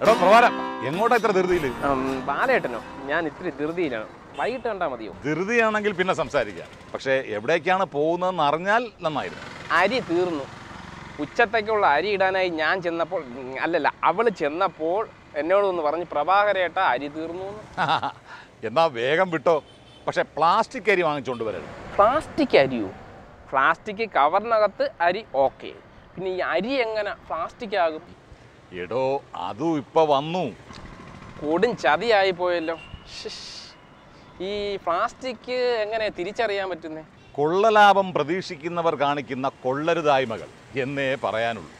എടാ എങ്ങോട്ടാ ഇത്ര ധൃതിയിൽ? ബാലേട്ടനോ? ഞാൻ ഇത്തിരി ധൃതിയിലാണ്. വൈകിട്ട് കണ്ടാ മതിയോ? ധൃതിയാണെങ്കിൽ പിന്നെ സംസാരിക്കാം. പക്ഷേ എവിടേക്കാണ് പോകുന്നതെന്ന് അറിഞ്ഞാൽ നന്നായിരുന്നു. അരി തീർന്നു. ഉച്ചത്തേക്കുള്ള അരി ഇടാനായി ഞാൻ ചെന്നപ്പോൾ അല്ലല്ല അവൾ ചെന്നപ്പോൾ എന്നോടൊന്ന് പറഞ്ഞ് പ്രഭാകരേട്ട അരി തീർന്നു എന്നാ. വേഗം വിട്ടോ. പക്ഷെ പ്ലാസ്റ്റിക് അരി വാങ്ങിച്ചുകൊണ്ട് വരരുത്. പ്ലാസ്റ്റിക് അരിയോ? പ്ലാസ്റ്റിക് കവറിനകത്ത് അരി ഓക്കെ. പിന്നെ ഈ അരി എങ്ങനെ പ്ലാസ്റ്റിക് ആകും? എടോ അതും ഇപ്പൊ വന്നു. കൊടും ചതിയായി പോയല്ലോ. ഈ പ്ലാസ്റ്റിക് എങ്ങനെ തിരിച്ചറിയാൻ പറ്റുന്നേ? കൊള്ളലാഭം പ്രതീക്ഷിക്കുന്നവർ കാണിക്കുന്ന കൊള്ളരുതായ്മകൾ എന്നേ പറയാനുള്ളൂ.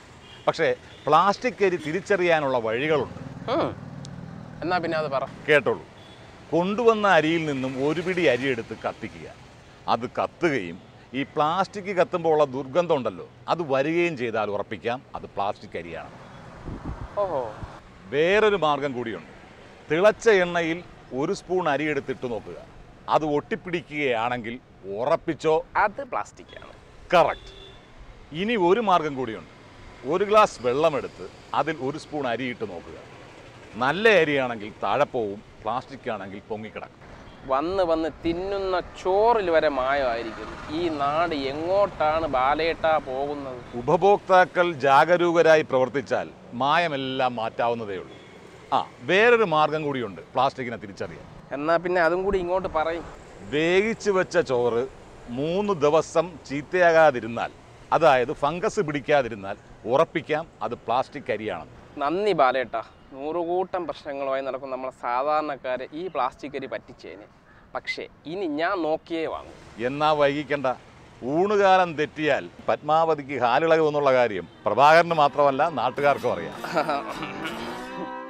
പക്ഷേ പ്ലാസ്റ്റിക് അരി തിരിച്ചറിയാനുള്ള വഴികളുണ്ട്. എന്നാ പിന്നെ അത് പറ. കേട്ടോളൂ. കൊണ്ടുവന്ന അരിയിൽ നിന്നും ഒരു പിടി അരി എടുത്ത് കത്തിക്കുക. അത് കത്തുകയും ഈ പ്ലാസ്റ്റിക് കത്തുമ്പോൾ ഉള്ള ദുർഗന്ധം ഉണ്ടല്ലോ അത് വരികയും ചെയ്താൽ ഉറപ്പിക്കാം അത് പ്ലാസ്റ്റിക് അരിയാണ്. വേറൊരു മാർഗം കൂടിയുണ്ട്. തിളച്ച എണ്ണയിൽ ഒരു സ്പൂൺ അരി എടുത്തിട്ട് നോക്കുക. അത് ഒട്ടിപ്പിടിക്കുകയാണെങ്കിൽ ഉറപ്പിച്ചോ? അത് പ്ലാസ്റ്റിക് ആണ്. കറക്റ്റ് ഇനി ഒരു മാർഗം കൂടിയുണ്ട്. ഒരു ഗ്ലാസ് വെള്ളമെടുത്ത് അതിൽ ഒരു സ്പൂൺ അരി ഇട്ട് നോക്കുക. നല്ല അരിയാണെങ്കിൽ താഴെ പോവും പ്ലാസ്റ്റിക് ആണെങ്കിൽ പൊങ്ങിക്കിടക്കും. വന്ന് വന്ന് തിന്നുന്ന ചോറിൽ വരെ മായമായിരിക്കുന്നു. ഈ നാട് എങ്ങോട്ടാണ് ബാലേട്ട പോകുന്നത്? ഉപഭോക്താക്കൾ ജാഗരൂകരായി പ്രവർത്തിച്ചാൽ മായമെല്ലാം മാറ്റാവുന്നതേ ഉള്ളൂ. ആ വേറൊരു മാർഗം കൂടിയുണ്ട് പ്ലാസ്റ്റിക്കിനെ തിരിച്ചറിയാൻ. എന്നാൽ പിന്നെ അതും കൂടി ഇങ്ങോട്ട് പറയും. വേവിച്ചു വെച്ച ചോറ് മൂന്ന് ദിവസം ചീത്തയാകാതിരുന്നാൽ അതായത് ഫംഗസ് പിടിക്കാതിരുന്നാൽ ഉറപ്പിക്കാം അത് പ്ലാസ്റ്റിക് അരിയാണെന്ന്. നന്ദി ബാലേട്ടാ. നൂറുകൂട്ടം പ്രശ്നങ്ങളുമായി നടക്കുന്ന നമ്മളെ സാധാരണക്കാരെ ഈ പ്ലാസ്റ്റിക് അരി പറ്റിച്ചേന്. പക്ഷേ ഇനി ഞാൻ നോക്കിയേ വാങ്ങും. എന്നാ വൈകിക്കണ്ട. ഊണുകാലം തെറ്റിയാൽ പത്മാവതിക്ക് ഹാലിളകുമെന്നുള്ള കാര്യം പ്രഭാകരന് മാത്രമല്ല നാട്ടുകാർക്കും അറിയാം.